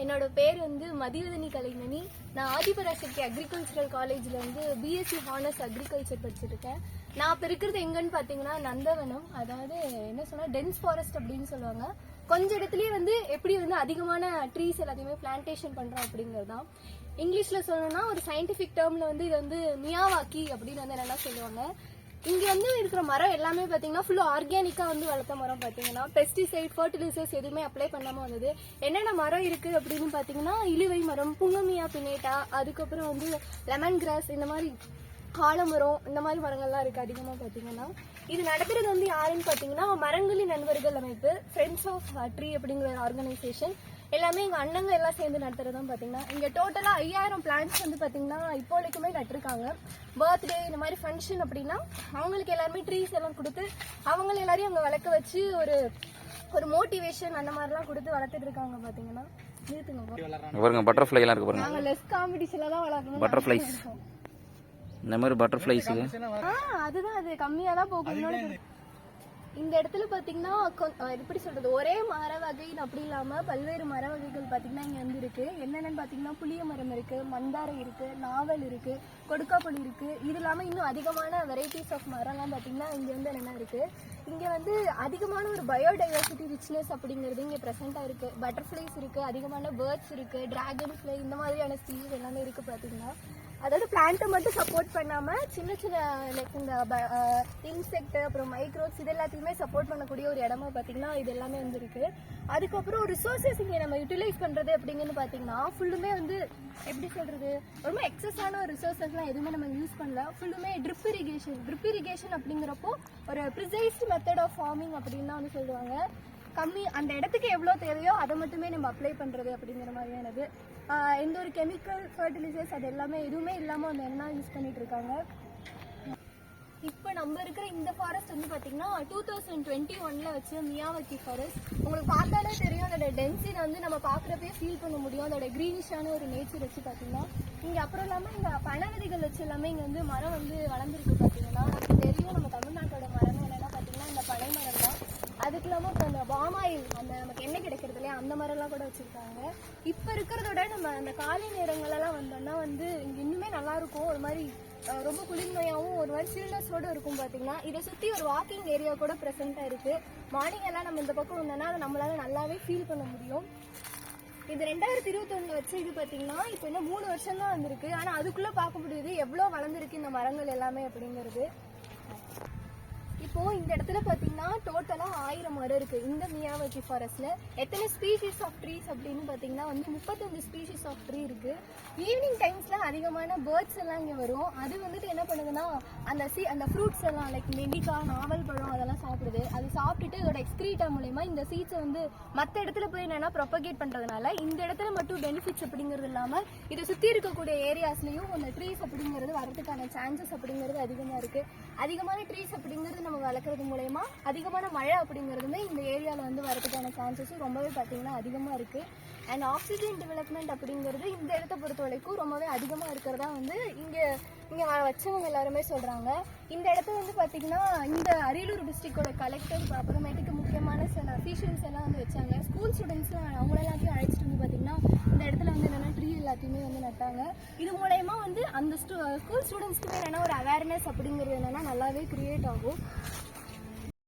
என்னோட பேர் வந்து மதிவதனி கலைமணி நான் ஆதிபராசக்தி அக்ரிகல்ச்சரல் காலேஜில் வந்து பிஎஸ்சி ஹானர்ஸ் அக்ரிகல்ச்சர் படிச்சிருக்கேன். நான் இப்போ இருக்கிறது எங்கன்னு பார்த்தீங்கன்னா நந்தவனம். அதாவது என்ன சொன்னால் டென்ஸ் ஃபாரஸ்ட் அப்படின்னு சொல்லுவாங்க. கொஞ்ச இடத்துலயே வந்து எப்படி வந்து அதிகமான ட்ரீஸ் எல்லாத்தையுமே பிளான்டேஷன் பண்ணுறோம் அப்படிங்கிறது தான் இங்கிலீஷில் சொல்லணும்னா ஒரு சயின்டிஃபிக் டேர்மில் வந்து இது வந்து மியாவாக்கி அப்படின்னு வந்து என்னென்னா சொல்லுவாங்க. இங்க வந்து இருக்கிற மரம் எல்லாமே பாத்தீங்கன்னா ஃபுல்லாக ஆர்கானிக்கா வந்து வளர்த்த மரம் பாத்தீங்கன்னா. பெஸ்டிசைட் ஃபர்டிலைசர்ஸ் எதுவுமே அப்ளை பண்ணாம வந்தது. என்னென்ன மரம் இருக்கு அப்படின்னு பாத்தீங்கன்னா இழுவை மரம் புங்கமியா பினேட்டா அதுக்கப்புறம் வந்து லெமன் கிராஸ் இந்த மாதிரி காலமரம் இந்த மாதிரி மரங்கள்லாம் இருக்கு அதிகமா பாத்தீங்கன்னா. இது நடக்கிறது வந்து யாருன்னு பாத்தீங்கன்னா மரங்களின் நண்பர்கள் அமைப்பு ஃப்ரெண்ட்ஸ் ஆஃப் ட்ரீ அப்படிங்கிற ஒரு ஆர்கனைசேஷன் எல்லாமே எங்க அண்ணங்க எல்லாம் சேர்ந்து நடத்துறதுதான் பாத்தீங்கன்னா இங்க டோட்டலா ஐயாயிரம் பிளான்ஸ் வந்து பாத்தீங்கன்னா இப்போ வரைக்குமே நட்டிருக்காங்க. பர்த்டே இந்த மாதிரி ஃபங்க்ஷன் அப்படின்னா அவங்களுக்கு எல்லாருமே ட்ரீஸ் எல்லாம் கொடுத்து அவங்க எல்லாரையும் அங்க வளர்க்க வச்சு ஒரு ஒரு மோட்டிவேஷன் அந்த மாதிரிலாம் கொடுத்து வளர்த்துட்டு இருக்காங்க இங்க பாருங்க பட்டர்ஃப்ளை எல்லாம் இருக்கு பாருங்க. நாங்க லெஸ் காம்படிஷன்ல தான் வளர்க்கணும் Butterflies. இந்த மாதிரி பட்டர்ஃப்ளைஸ் ஆ அதுதான் அது. கம்மியா தான் போகும் இந்த இடத்துல பாத்தீங்கன்னா கொ- எப்படி சொல்றது ஒரே மர வகைன்னு அப்படி இல்லாம பல்வேறு மர வகைகள் பாத்தீங்கன்னா இங்க வந்து இருக்கு. என்னென்னு பாத்தீங்கன்னா புளிய மரம் இருக்கு மந்தாரை இருக்கு நாவல் இருக்கு கொடுக்காப்புளி இருக்கு. இது இல்லாம இன்னும் அதிகமான வெரைட்டிஸ் ஆஃப் மரம்லாம் பாத்தீங்கன்னா இங்க வந்து என்னென்ன இருக்கு. இங்க வந்து அதிகமான ஒரு பயோடைவர்சிட்டி ரிச்னஸ் அப்படிங்கிறது இங்க ப்ரெசென்ட்டாக இருக்கு. பட்டர்ஃப்ளைஸ் இருக்கு அதிகமான பேர்ட்ஸ் இருக்கு டிராகன் ஃப்ளை இந்த மாதிரியான ஸ்பீஸ் எல்லாமே இருக்கு பாத்தீங்கன்னா. அதாவது பிளான்ட்டை மட்டும் சப்போர்ட் பண்ணாமல் சின்ன சின்ன லைக் இந்த இன்செக்ட் அப்புறம் மைக்ரோப்ஸ் இது எல்லாத்தையுமே சப்போர்ட் பண்ணக்கூடிய ஒரு இடமா பார்த்தீங்கன்னா இது எல்லாமே வந்துருக்கு. அதுக்கப்புறம் ரிசோர்ஸஸ் இங்கே நம்ம யூட்டிலைஸ் பண்ணுறது அப்படிங்கன்னு பார்த்தீங்கன்னா ஃபுல்லுமே வந்து எப்படி சொல்கிறது ரொம்ப எக்ஸஸான ஒரு ரிசோர்ஸஸ்லாம் எதுவுமே நம்ம யூஸ் பண்ணல. ஃபுல்லுமே ட்ரிப் இரிகேஷன் ட்ரிப் இரிகேஷன் அப்படிங்கிறப்போ ஒரு ப்ரிசைஸ்டு மெத்தட் ஆஃப் ஃபார்மிங் அப்படின்னு தான் வந்து சொல்லுவாங்க. கம்மி அந்த இடத்துக்கு எவ்வளோ தேவையோ அதை மட்டுமே நம்ம அப்ளை பண்ணுறது அப்படிங்கிற மாதிரியானது. எந்த ஒரு கெமிக்கல் ஃபர்டிலைசர்ஸ் அது எல்லாமே எதுவுமே இல்லாமல் அந்த என்ன யூஸ் பண்ணிட்டு இருக்காங்க. இப்போ நம்ம இருக்கிற இந்த ஃபாரஸ்ட் வந்து பார்த்தீங்கன்னா டூ தௌசண்ட் டுவெண்ட்டி ஒன்ல வச்சு மியாவக்கி ஃபாரஸ்ட் உங்களுக்கு பார்த்தாலே தெரியும் அதோட டென்சிட்டி வந்து நம்ம பார்க்குறப்பே ஃபீல் பண்ண முடியும். அதோட க்ரீனிஷான ஒரு நேச்சர் வச்சு பார்த்தீங்கன்னா இங்கே அப்புறம் இல்லாமல் இங்கே பனவதிகள் வச்சு எல்லாமே இங்கே வந்து மரம் வந்து வளர்ந்துருக்கு பார்த்தீங்கன்னா நமக்கு தெரியும் நம்ம தமிழ்நாட்டோட மரம் என்னென்னா பார்த்தீங்கன்னா இந்த பனை மரம் தான். அதுக்கு இல்லாமல் இப்போ அந்த பாமாயில் எண்ணெய் அந்த மாதிரிலாம் கூட வச்சுருக்காங்க. இப்போ இருக்கிறதோட நம்ம அந்த காலை நேரங்களெல்லாம் வந்தோம்னா வந்து இங்கே இன்னுமே நல்லா இருக்கும் ஒரு மாதிரி ரொம்ப குளிர்மையாகவும் ஒரு மாதிரி சில்னஸோட இருக்கும் பார்த்தீங்கன்னா இதை சுற்றி ஒரு வாக்கிங் ஏரியா கூட ப்ரெசென்ட்டாக இருக்குது மார்னிங் எல்லாம் நம்ம இந்த பக்கம் வந்தோம்னா அதை நம்மளால நல்லாவே ஃபீல் பண்ண முடியும். இது ரெண்டாயிரத்தி இருபத்தொன்னு வச்ச இது பார்த்தீங்கன்னா இப்போ இன்னும் மூணு வருஷம் தான் வந்திருக்கு. ஆனால் அதுக்குள்ளே பார்க்க முடியுது எவ்வளோ வளர்ந்துருக்கு இந்த மரங்கள் எல்லாமே அப்படிங்கிறது. இப்போ இந்த இடத்துல பாத்தீங்கன்னா டோட்டலா ஆயிரம் மரம் இருக்கு. இந்த மியாவக்கி ஃபாரஸ்ட்ல எத்தனை ஸ்பீஷிஸ் ஆஃப் ட்ரீஸ் அப்படின்னு பாத்தீங்கன்னா வந்து முப்பத்தஞ்சு ஸ்பீஷிஸ் ஆஃப் ட்ரீ இருக்கு. ஈவினிங் டைம்ஸ்ல அதிகமான பேர்ட்ஸ் எல்லாம் இங்க வரும். அது வந்துட்டு என்ன பண்ணுதுன்னா அந்த சி அந்த ஃப்ரூட்ஸ் எல்லாம் லைக் நெல்லிக்காய் நாவல் பழம் அதெல்லாம் சாப்பிடுது. அது சாப்பிட்டுட்டு இதோட எக்ஸ்கிரீட்டா மூலயமா இந்த சீட்ஸை வந்து மற்ற இடத்துல போய் என்னன்னா ப்ரொபகேட் பண்றதுனால இந்த இடத்துல மட்டும் பெனிஃபிட்ஸ் அப்படிங்கிறது இல்லாம இதை சுத்தி இருக்கக்கூடிய ஏரியாஸ்லயும் அந்த ட்ரீஸ் அப்படிங்கிறது வரதுக்கான சான்சஸ் அப்படிங்கிறது அதிகமா இருக்கு. அதிகமான ட்ரீஸ் அப்படிங்கிறது நம்ம வளர்க்குறது மூலயமா அதிகமான மழை அப்படிங்கிறதுமே இந்த ஏரியாவில் வந்து வரதுக்கான சான்சஸும் ரொம்பவே பார்த்தீங்கன்னா அதிகமாக இருக்குது அண்ட் ஆக்சிஜன் டெவலப்மெண்ட் அப்படிங்கிறது இந்த இடத்த பொறுத்த வரைக்கும் ரொம்பவே அதிகமாக இருக்கிறதா வந்து இங்கே இங்கே வச்சவங்க எல்லாருமே சொல்கிறாங்க இந்த இடத்த வந்து பார்த்திங்கன்னா இந்த அரியலூர் டிஸ்ட்ரிக்டோட கலெக்டர் அப்புறமேட்டுக்கு முக்கியமான சில அஃபீஷியல்ஸ் எல்லாம் வந்து வச்சாங்க. ஸ்கூல் ஸ்டூடெண்ட்ஸ்லாம் அவங்க எல்லாத்தையும் அழைச்சிட்டு வந்து பார்த்திங்கன்னா இந்த இடத்துல வந்து என்னென்னா ட்ரீ எல்லாத்தையுமே வந்து நட்டாங்க. இது மூலயமா வந்து அந்த ஸ்கூல் ஸ்டூடெண்ட்ஸ்க்குமே என்னென்னா ஒரு அவேர்னஸ் அப்படிங்கிறது என்னென்னா நல்லாவே க்ரியேட் ஆகும்.